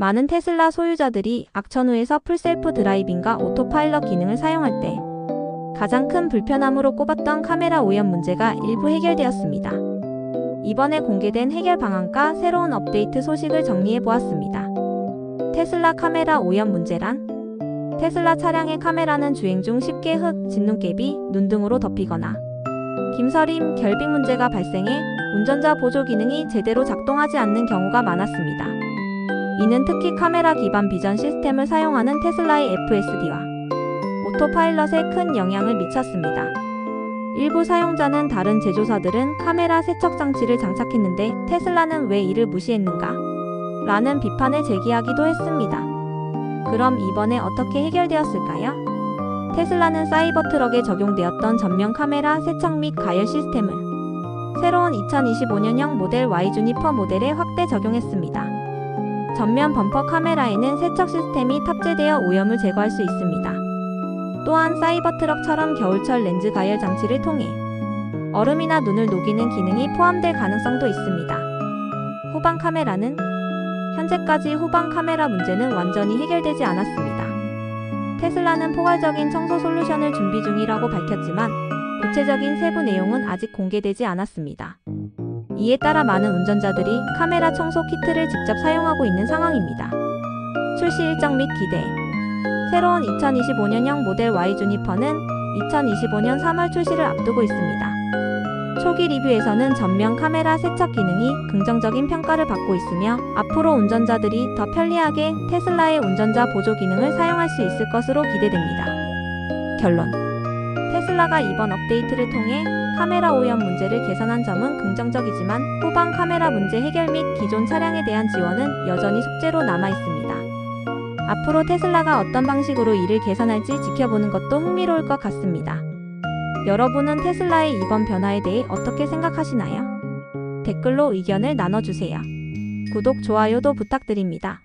많은 테슬라 소유자들이 악천후에서 풀셀프 드라이빙과 오토파일럿 기능을 사용할 때 가장 큰 불편함으로 꼽았던 카메라 오염 문제가 일부 해결되었습니다. 이번에 공개된 해결 방안과 새로운 업데이트 소식을 정리해 보았습니다. 테슬라 카메라 오염 문제란 테슬라 차량의 카메라는 주행 중 쉽게 흙, 진눈깨비, 눈 등으로 덮이거나 김서림, 결빙 문제가 발생해 운전자 보조 기능이 제대로 작동하지 않는 경우가 많았습니다. 이는 특히 카메라 기반 비전 시스템을 사용하는 테슬라의 FSD와 오토파일럿에 큰 영향을 미쳤습니다. 일부 사용자는 다른 제조사들은 카메라 세척 장치를 장착했는데 테슬라는 왜 이를 무시했는가? 라는 비판을 제기하기도 했습니다. 그럼 이번에 어떻게 해결되었을까요? 테슬라는 사이버 트럭에 적용되었던 전면 카메라 세척 및 가열 시스템을 새로운 2025년형 모델 Y 주니퍼 모델에 확대 적용했습니다. 전면 범퍼 카메라에는 세척 시스템이 탑재되어 오염을 제거할 수 있습니다. 또한 사이버 트럭처럼 겨울철 렌즈 가열 장치를 통해 얼음이나 눈을 녹이는 기능이 포함될 가능성도 있습니다. 후방 카메라는 현재까지 후방 카메라 문제는 완전히 해결되지 않았습니다. 테슬라는 포괄적인 청소 솔루션을 준비 중이라고 밝혔지만 구체적인 세부 내용은 아직 공개되지 않았습니다. 이에 따라 많은 운전자들이 카메라 청소 키트를 직접 사용하고 있는 상황입니다. 출시 일정 및 기대 새로운 2025년형 모델 Y 주니퍼는 2025년 3월 출시를 앞두고 있습니다. 초기 리뷰에서는 전면 카메라 세척 기능이 긍정적인 평가를 받고 있으며 앞으로 운전자들이 더 편리하게 테슬라의 운전자 보조 기능을 사용할 수 있을 것으로 기대됩니다. 결론 테슬라가 이번 업데이트를 통해 카메라 오염 문제를 개선한 점은 긍정적이지만 후방 카메라 문제 해결 및 기존 차량에 대한 지원은 여전히 숙제로 남아 있습니다. 앞으로 테슬라가 어떤 방식으로 이를 개선할지 지켜보는 것도 흥미로울 것 같습니다. 여러분은 테슬라의 이번 변화에 대해 어떻게 생각하시나요? 댓글로 의견을 나눠주세요. 구독, 좋아요도 부탁드립니다.